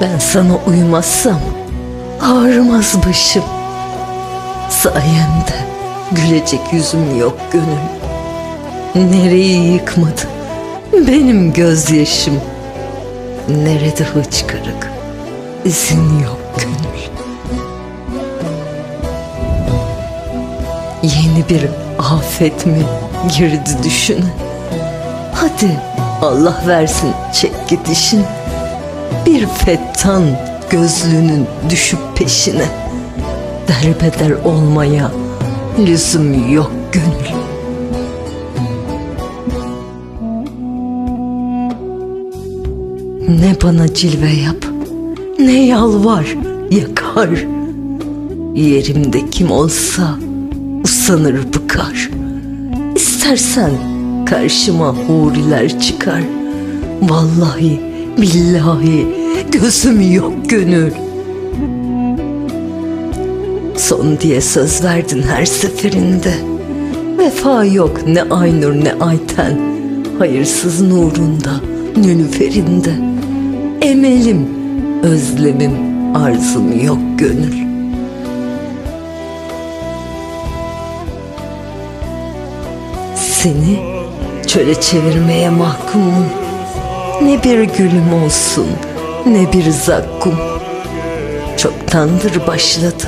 Ben sana uymazsam ağrımaz başım. Sayende gülecek yüzüm yok gönül. Nereyi yıkmadı benim gözyaşım. Nerede hıçkırık izin yok gönül. Yeni bir afet mi girdi düşüne? Hadi Allah versin çek gidişin. Bir fettan gözlüğünün düşüp peşine. Derbeder olmaya lüzum yok gönül. Ne bana cilve yap Ne yalvar yakar. Yerimde kim olsa usanır bıkar. İstersen karşıma huriler çıkar. Vallahi billahi gözüm yok gönül. Son diye söz verdin her seferinde. Vefa yok ne Aynur ne Ayten. Hayırsız nurunda, nülüferinde Emelim, özlemim, arzum yok gönül. Seni çöle çevirmeye mahkumum Ne bir gülüm olsun ne bir zakkum. Çoktandır başladı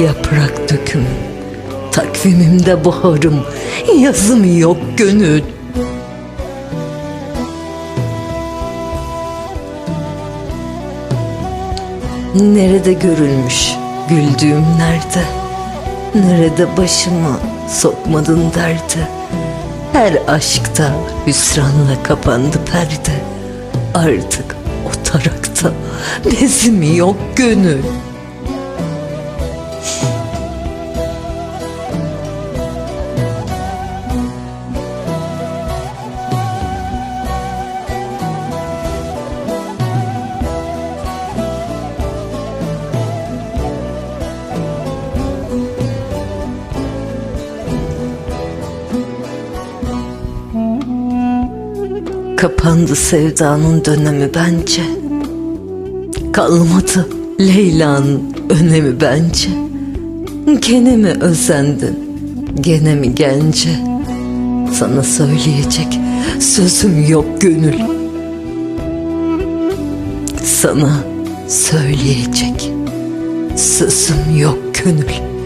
yaprak döküm. Takvimimde baharım yazım yok gönül. Nerede görülmüş güldüğüm nerede? Nerede başımı sokmadın derdi Her aşkta hüsranla kapandı perde Artık o tarakta bezim yok gönül Kapandı sevdanın dönemi bence. Kalmadı Leyla'nın önemi bence. Gene mi özendin? Gene mi gence? Sana söyleyecek sözüm yok gönül. Sana söyleyecek sözüm yok gönül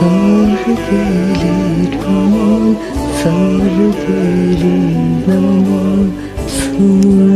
Sarı gelir aman Sarı gelir aman Sonra